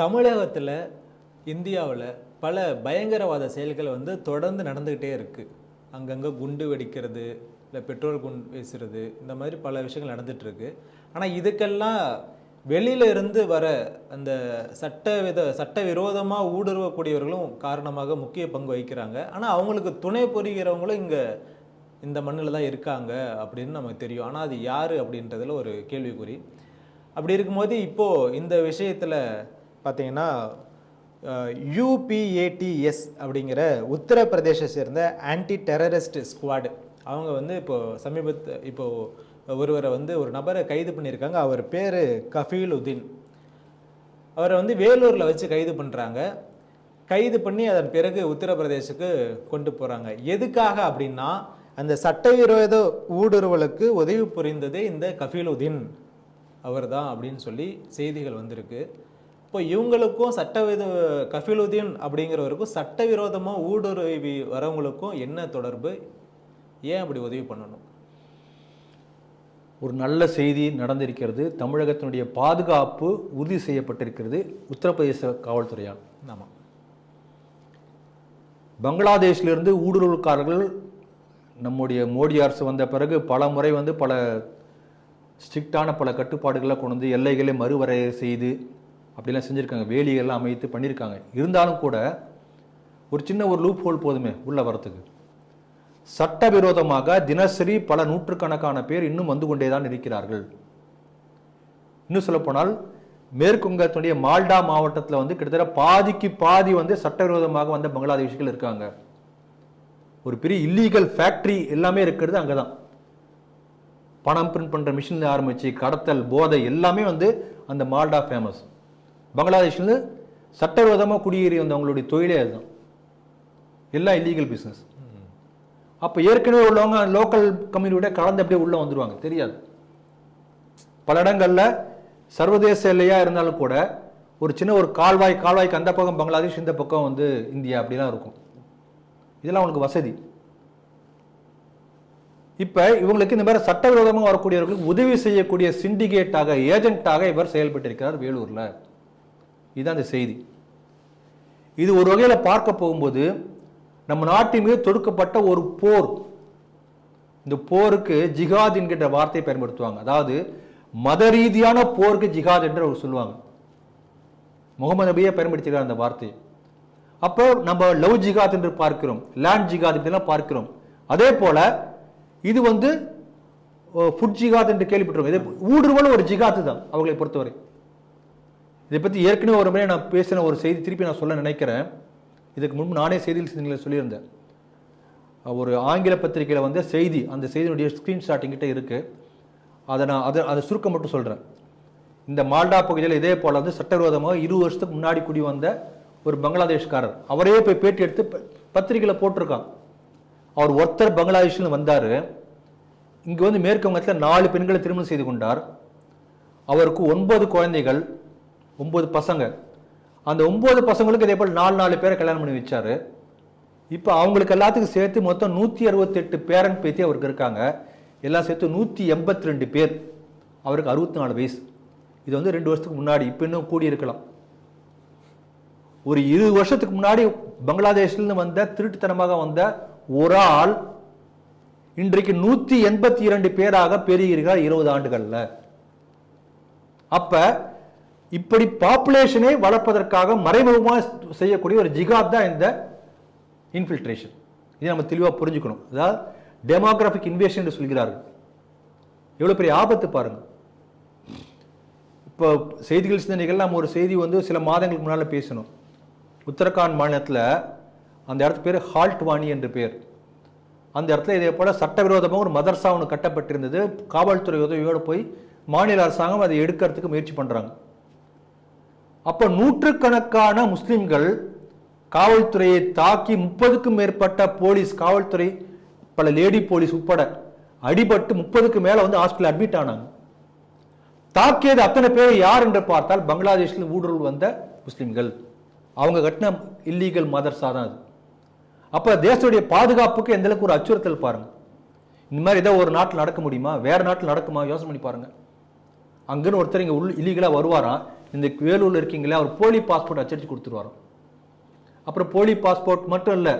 தமிழகத்தில் இந்தியாவில் பல பயங்கரவாத செயல்கள் வந்து தொடர்ந்து நடந்துக்கிட்டே இருக்குது அங்கங்கே குண்டு வெடிக்கிறது இல்லை பெட்ரோல் குண்டு வீசுறது இந்த மாதிரி பல விஷயங்கள் நடந்துகிட்ருக்கு ஆனால் இதுக்கெல்லாம் வெளியில இருந்து வர அந்த சட்ட வித சட்ட விரோதமாக ஊடுருவக்கூடியவர்களும் காரணமாக முக்கிய பங்கு வகிக்கிறாங்க. ஆனால் அவங்களுக்கு துணை புரிகிறவங்களும் இங்கே இந்த மண்ணில் தான் இருக்காங்க அப்படின்னு நமக்கு தெரியும். ஆனால் அது யார் அப்படின்றதுல ஒரு கேள்விக்குறி. அப்படி இருக்கும்போது இப்போது இந்த விஷயத்தில் பார்த்தீங்கன்னா யூபிஏடிஎஸ் அப்படிங்கிற உத்தரப்பிரதேச சேர்ந்த ஆன்டி டெரரிஸ்ட் ஸ்குவாடு அவங்க வந்து இப்போது சமீபத்து இப்போது ஒருவரை வந்து ஒரு நபரை கைது பண்ணியிருக்காங்க. அவர் பேர் கஃபீல் உதீன் அவரை வந்து வேலூரில் வச்சு கைது பண்ணுறாங்க கைது பண்ணி அதன் பிறகு உத்தரப்பிரதேசுக்கு கொண்டு போகிறாங்க எதுக்காக அப்படின்னா அந்த சட்டவிரோத ஊடுருவலுக்கு உதவி புரிந்ததே இந்த கஃபீலுதீன் அவர் தான் அப்படின்னு சொல்லி செய்திகள் வந்திருக்கு. இப்போ இவங்களுக்கும் சட்டவித கஃபீலுதீன் அப்படிங்கிறவருக்கும் சட்டவிரோதமாக ஊடுருவி வரவங்களுக்கும் என்ன தொடர்பு? ஏன் அப்படி உதவி பண்ணணும்? ஒரு நல்ல செய்தி நடந்திருக்கிறது. தமிழகத்தினுடைய பாதுகாப்பு உறுதி செய்யப்பட்டிருக்கிறது. உத்தரப்பிரதேச காவல்துறையால். ஆமாம் பங்களாதேஷிலிருந்து ஊடுருவல்காரர்கள் நம்முடைய மோடி அரசு வந்த பிறகு பல முறை வந்து பல ஸ்ட்ரிக்டான பல கட்டுப்பாடுகளை கொண்டு வந்து எல்லைகளை மறுவரையறை செய்து அப்படிலாம் செஞ்சுருக்காங்க. வேலியெல்லாம் அமைத்து பண்ணியிருக்காங்க இருந்தாலும் கூட ஒரு சின்ன ஒரு லூப் ஹோல் போதுமே உள்ளே வரத்துக்கு சட்டவிரோதமாக தினசரி பல நூற்றுக்கணக்கான பேர் இன்னும் வந்து கொண்டே தான் இருக்கிறார்கள். இன்னும் சொல்லப்போனால் மேற்குங்கத்தினுடைய மால்டா மாவட்டத்தில் வந்து கிட்டத்தட்ட பாதிக்கு பாதி வந்து சட்டவிரோதமாக வந்த பங்களாதேஷிகள் இருக்காங்க. ஒரு பெரிய இல்லீகல் ஃபேக்ட்ரி எல்லாமே இருக்கிறது அங்கே தான் பணம் பிரிண்ட் பண்ணுற மிஷின் ஆரம்பித்து கடத்தல் போதை எல்லாமே வந்து அந்த மால்டா ஃபேமஸ் பங்களாதேஷில் சட்டவிரோதமாக குடியேறி வந்தவங்களுடைய தொழிலே அதுதான். எல்லாம் இல்லீகல் பிஸ்னஸ் அப்போ ஏற்கனவே உள்ளவங்க லோக்கல் கம்யூனிட்டியோட கலந்து அப்படியே உள்ளே வந்துருவாங்க. தெரியாது. பல இடங்களில் சர்வதேச எல்லையா இருந்தாலும் கூட ஒரு சின்ன ஒரு கால்வாய் கால்வாய்க்கு அந்த பக்கம் பங்களாதேஷ் இந்த பக்கம் வந்து இந்தியா அப்படிலாம் இருக்கும். இதெல்லாம் அவங்களுக்கு வசதி. இப்போ இவங்களுக்கு இந்த மாதிரி சட்டவிரோதமாக வரக்கூடியவர்களுக்கு உதவி செய்யக்கூடிய சிண்டிகேட்டாக ஏஜென்ட்டாக இவர் செயல்பட்டிருக்கிறார் வேலூரில். இதுதான் அந்த செய்தி. இது ஒரு வகையில் பார்க்க போகும்போது நம்ம நாட்டின் மீது தொடுக்கப்பட்ட ஒரு போர். இந்த போருக்கு ஜிகாத் என்கின்ற வார்த்தையை பயன்படுத்துவாங்க. அதாவது மத ரீதியான போருக்கு ஜிகாத் என்று அவர் சொல்லுவாங்க. முகமது நபியை பயன்படுத்திக்கிறார் அந்த வார்த்தையை அப்போ நம்ம லவ் ஜிகாத் என்று பார்க்கிறோம் லேண்ட் ஜிகாத் இப்படிலாம் பார்க்கிறோம். அதே போல இது வந்து ஃபுட் ஜிகாத் என்று கேள்விப்பட்டிருக்கோம். இதே ஊடுருவல் ஒரு ஜிகாத்து தான் அவர்களை பொறுத்தவரை. இதை பற்றி ஏற்கனவே ஒரு முறை நான் பேசின ஒரு செய்தி திருப்பி நான் சொல்ல நினைக்கிறேன். இதுக்கு முன்பு நானே செய்தியில் சிந்தனையில் சொல்லியிருந்தேன். ஒரு ஆங்கில பத்திரிகையில் வந்த செய்தி அந்த செய்தியினுடைய ஸ்க்ரீன்ஷாட் எங்கிட்ட இருக்கு. அதை நான் அதை அதை சுருக்கம் மட்டும் சொல்கிறேன் இந்த மால்டா பகுதியில் இதே போல் வந்து சட்டவிரோதமாக இரு வருஷத்துக்கு முன்னாடி கூடி வந்த ஒரு பங்களாதேஷ்காரர். அவரே போய் பேட்டி எடுத்து ப- பத்திரிகையில் போட்டிருக்கான். அவர் ஒருத்தர் பங்களாதேஷ்னு வந்தார். இங்கே வந்து மேற்கு வங்கத்தில் நாலு பெண்களை திருமணம் செய்து கொண்டார். அவருக்கு ஒன்பது குழந்தைகள். ஒம்பது பசங்க. அந்த ஒம்பது பசங்களுக்கு இதே போல் நாலு நாலு பேரை கல்யாணம் பண்ணி வச்சாரு. இப்போ அவங்களுக்கு எல்லாத்துக்கும் சேர்த்து மொத்தம் நூற்றி அறுபத்தெட்டு பேரன் பேத்தி அவருக்கு இருக்காங்க. எல்லாம் சேர்த்து நூற்றி எண்பத்தி ரெண்டு பேர். அவருக்கு அறுபத்தி நாலு வயசு. இது வந்து ரெண்டு வருஷத்துக்கு முன்னாடி இப்போ இன்னும் கூடி இருக்கலாம். ஒரு இருபது வருஷத்துக்கு முன்னாடி பங்களாதேஷ்லேருந்து வந்த திருட்டுத்தனமாக வந்த ஒரு ஆள் இன்றைக்கு நூற்றி எண்பத்தி இரண்டு பேராக பெருகிறார் இருபது ஆண்டுகளில். அப்போ இப்படி பாப்புலேஷனை வளர்ப்பதற்காக மறைமுகமாக செய்யக்கூடிய ஒரு ஜிகாப் தான் இந்த இன்ஃபில்ட்ரேஷன் இதை நம்ம தெளிவாக புரிஞ்சுக்கணும். அதாவது டெமோகிராஃபிக் இன்வேஷன் என்று சொல்கிறார்கள். எவ்வளோ பெரிய ஆபத்து பாருங்கள் இப்போ செய்திகள் சிந்தனைகள் நம்ம ஒரு செய்தி வந்து சில மாதங்களுக்கு முன்னால் பேசணும். உத்தரகாண்ட் மாநிலத்தில் அந்த இடத்து பேர் ஹால்ட் வாணி என்று பேர். அந்த இடத்துல இதே போல் சட்டவிரோதமாக ஒரு மதர்சா ஒன்று கட்டப்பட்டிருந்தது. காவல்துறை உதவியோடு போய் மாநில அரசாங்கம் அதை எடுக்கிறதுக்கு முயற்சி பண்ணுறாங்க அப்போ நூற்றுக்கணக்கான முஸ்லிம்கள் காவல்துறையை தாக்கி முப்பதுக்கும் மேற்பட்ட போலீஸ் காவல்துறை பல லேடி போலீஸ் உட்பட அடிபட்டு முப்பதுக்கு மேலே வந்து ஹாஸ்பிட்டல் அட்மிட் ஆனாங்க. தாக்கியது அத்தனை பேர் யார் என்று பார்த்தால் பங்களாதேஷில் ஊடுருள் வந்த முஸ்லிம்கள். அவங்க கட்டின இல்லீகல் மதர்ஸா தான் அது. அப்போ தேசத்துடைய பாதுகாப்புக்கு எந்த அளவுக்கு ஒரு அச்சுறுத்தல் பாருங்கள் இந்த மாதிரி ஏதோ ஒரு நாட்டில் நடக்க முடியுமா? வேறு நாட்டில் நடக்குமா? யோசனை பண்ணி பாருங்கள் அங்கேன்னு ஒருத்தர் இங்கே உள் இல்லீகலாக வருவாராம். இந்த வேலூரில் இருக்கீங்களே அவர் போலி பாஸ்போர்ட் அச்சடிச்சு கொடுத்துருவாராம். அப்புறம் போலி பாஸ்போர்ட் மட்டும் இல்லை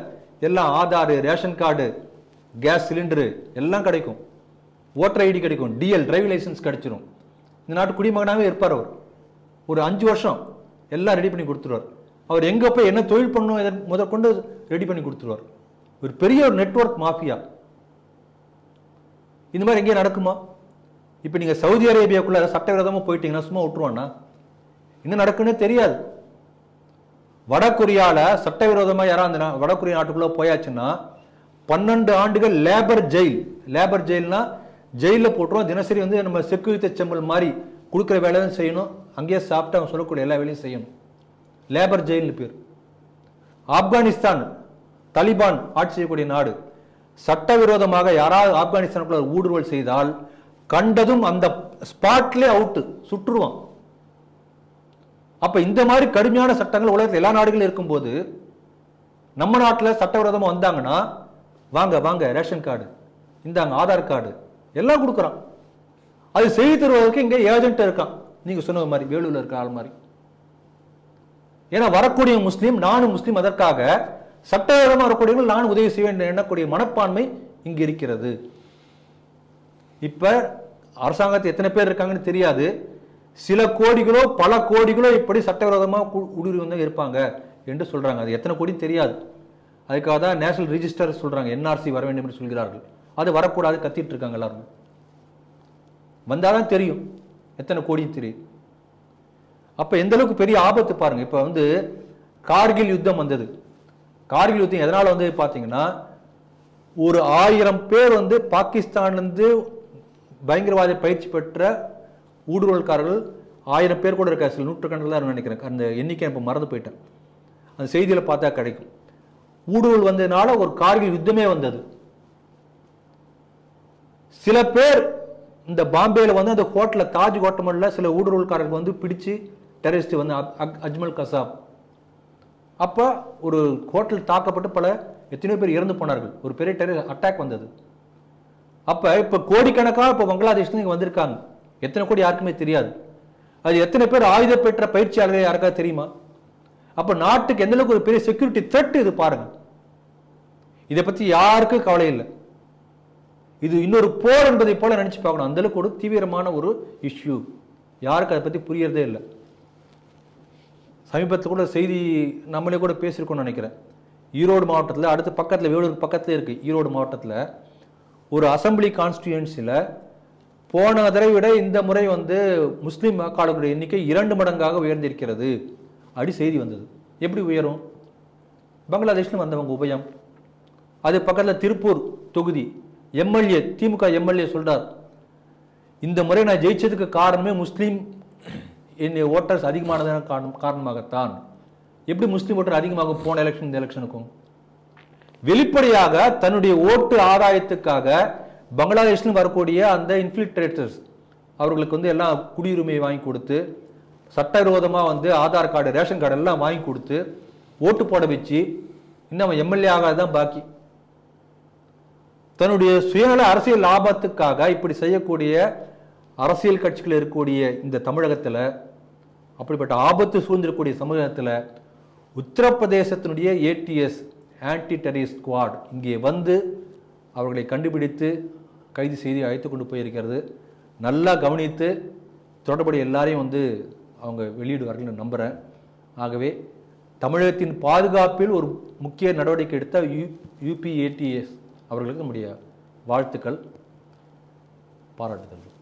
எல்லாம் Aadhaar ration card gas cylinder எல்லாம் கிடைக்கும். ஓட்டர் ஐடி கிடைக்கும் டிஎல் டிரைவிங் லைசன்ஸ் கிடைச்சிரும். இந்த நாட்டு குடிமகனாகவே இருப்பார் அவர். ஒரு அஞ்சு வருஷம் எல்லாம் ரெடி பண்ணி கொடுத்துருவார். அவர் எங்கே போய் என்ன தொழில் பண்ணணும் எதை முதற்கொண்டு ரெடி பண்ணி கொடுத்துருவார். ஒரு பெரிய ஒரு நெட்வொர்க் மாஃபியா இந்த மாதிரி எங்கேயும் நடக்குமா? இப்போ நீங்கள் சவுதி அரேபியாக்குள்ளே சட்டவிரோதமாக போயிட்டீங்கன்னா சும்மா விட்டுருவானா என்ன நடக்குன்னே தெரியாது. வடகொரியாவில் சட்டவிரோதமாக யாராவது அந்த நா- வடகொரியா போயாச்சுன்னா பன்னெண்டு ஆண்டுகள் லேபர் ஜெயில். லேபர் ஜெயில்னா ஜெயிலில் போட்டுருவோம் தினசரி வந்து நம்ம செக்குரித்த செம்பல் மாதிரி கொடுக்குற வேலையும் செய்யணும். அங்கேயே சாப்பிட்டு அவங்க சொல்லக்கூடிய எல்லா வேலையும் செய்யணும். லேபர் ஜெயில்னு பேர். ஆப்கானிஸ்தான் தலிபான் ஆட்சி செய்யக்கூடிய நாடு. சட்டவிரோதமாக யாராவது ஆப்கானிஸ்தானுக்குள்ள ஊடுருவல் செய்தால் கண்டதும் அந்த ஸ்பாட்லேயே அவுட்டு சுற்றுவான். அப்போ இந்த மாதிரி கடுமையான சட்டங்கள் உலகத்தில் எல்லா நாடுகளும் இருக்கும்போது நம்ம நாட்டில் சட்டவிரோதமாக வந்தாங்கன்னா வாங்க வாங்க ரேஷன் கார்டு இந்தாங்க ஆதார் கார்டு எல்லாம் கொடுக்குறான். அது செய்து தருவதற்கு இங்கே ஏஜென்ட் இருக்கான். நீங்கள் சொன்ன மாதிரி வேலூரில் இருக்க ஆள் மாதிரி. ஏன்னா வரக்கூடிய முஸ்லீம் நானும் முஸ்லீம் அதற்காக சட்டவிரோதமாக வரக்கூடியவர்கள் நான் உதவி செய்ய வேண்டும் எண்ணக்கூடிய மனப்பான்மை இங்கு இருக்கிறது. இப்போ அரசாங்கத்தில் எத்தனை பேர் இருக்காங்கன்னு தெரியாது. சில கோடிகளோ பல கோடிகளோ இப்படி சட்டவிரோதமாக ஊடுருவி வந்து இருப்பாங்க என்று சொல்கிறாங்க அது எத்தனை கோடி தெரியாது. அதுக்காக தான் நேஷனல் ரிஜிஸ்டர் சொல்கிறாங்க என்ஆர்சி வர வேண்டும் என்று சொல்கிறார்கள். அது வரக்கூடாது கத்திட்டு இருக்காங்க எல்லாரும். வந்தாதான் தெரியும். எத்தனை கோடியும் தெரியும். அப்போ எந்த அளவுக்கு பெரிய ஆபத்து பாருங்கள் இப்போ வந்து கார்கில் யுத்தம் வந்தது. கார்கில் யுத்தம் எதனால் வந்து பார்த்தீங்கன்னா ஒரு ஆயிரம் பேர் வந்து பாகிஸ்தான்லேருந்து பயங்கரவாத பயிற்சி பெற்ற ஊடுருவல்காரர்கள் ஆயிரம் பேர் கூட இருக்கா சில நூற்றுக்கணக்கில் தான் நினைக்கிறேன். அந்த எண்ணிக்கை இப்போ மறந்து போயிட்டேன். அந்த செய்தியில் பார்த்தா கிடைக்கும். ஊடுருவல் வந்ததுனால ஒரு கார்கில் யுத்தமே வந்தது. சில பேர் இந்த பாம்பேயில் வந்து அந்த ஹோட்டலில் தாஜ் ஹோட்டமில் சில ஊடுருவல்காரர்கள் வந்து பிடிச்சு டெரரிஸ்ட் வந்து அக்- அஜ்மல் கசாப். அப்போ ஒரு ஹோட்டல் தாக்கப்பட்டு பல எத்தனையோ பேர் இறந்து போனார்கள். ஒரு பெரிய டெரர் அட்டாக் வந்தது. அப்போ இப்போ கோடிக்கணக்காக இப்போ பங்களாதேஷ்லேருந்து இங்கே வந்திருக்காங்க. எத்தனை கோடி யாருக்குமே தெரியாது. அது எத்தனை பேர் ஆயுத பெற்ற பயிற்சியாளர்கள் யாருக்காவது தெரியுமா? அப்போ நாட்டுக்கு எந்த அளவுக்கு ஒரு பெரிய செக்யூரிட்டி த்ரெட் இது பாருங்க. இதை பற்றி யாருக்கும் கவலை இல்லை. இது இன்னொரு போர் என்பதை போல நினச்சி பார்க்கணும். அந்தளவுக்கு ஒரு தீவிரமான ஒரு இஷ்யூ யாருக்கு அதை பற்றி புரியறதே இல்லை. சமீபத்தில் கூட செய்தி நம்மளே கூட பேசியிருக்கோம்னு நினைக்கிறேன். ஈரோடு மாவட்டத்தில் அடுத்த பக்கத்தில் வேலூர் பக்கத்தில் இருக்குது ஈரோடு மாவட்டத்தில் ஒரு அசெம்பிளி கான்ஸ்டியூன்சியில் போன தடவை விட இந்த முறை வந்து முஸ்லீம் வாக்காளர்களுடைய எண்ணிக்கை இரண்டு மடங்காக உயர்ந்திருக்கிறது. அப்படி செய்தி வந்தது. எப்படி உயரும்? பங்களாதேஷ்ல வந்தவங்க உபயம். அது பக்கத்தில் திருப்பூர் தொகுதி. எம்எல்ஏ திமுக எம்எல்ஏ சொல்றார் இந்த முறை நான் ஜெயிச்சதுக்கு காரணமே முஸ்லீம் என்னுடைய ஓட்டர்ஸ் அதிகமானதான காரணம் காரணமாகத்தான். எப்படி முஸ்லீம் ஓட்டர் அதிகமாகும் போன எலெக்ஷன் இந்த எலெக்ஷனுக்கும் வெளிப்படையாக தன்னுடைய ஓட்டு ஆதாயத்துக்காக பங்களாதேஷ்லையும் வரக்கூடிய அந்த இன்ஃபில்ட்ரேட்டர்ஸ் அவர்களுக்கு வந்து எல்லாம் குடியுரிமையை வாங்கி கொடுத்து சட்டவிரோதமாக வந்து ஆதார் கார்டு ரேஷன் கார்டு எல்லாம் வாங்கி கொடுத்து ஓட்டு போட வச்சு இன்னும் அவன் எம்எல்ஏ ஆகாதான் பாக்கி. தன்னுடைய சுயநல அரசியல் லாபத்துக்காக இப்படி செய்யக்கூடிய அரசியல் கட்சிகள் இருக்கக்கூடிய இந்த தமிழகத்தில் அப்படிப்பட்ட ஆபத்து சூழ்ந்திருக்கக்கூடிய சமூகத்தில் உத்தரப்பிரதேசத்தினுடைய ஏடிஎஸ் ஆன்டி டெரரிஸ்ட் ஸ்குவாட் இங்கே வந்து அவர்களை கண்டுபிடித்து கைது செய்து அழைத்து கொண்டு போயிருக்கிறது. நல்லா கவனித்து தொடர்புடைய எல்லாரையும் வந்து அவங்க வெளியிடுவார்கள் நம்புகிறேன் ஆகவே தமிழகத்தின் பாதுகாப்பில் ஒரு முக்கிய நடவடிக்கை எடுத்த யூ யூபிஏடிஎஸ் அவர்களுக்கு நம்முடைய வாழ்த்துக்கள். பாராட்டுதல்கள்.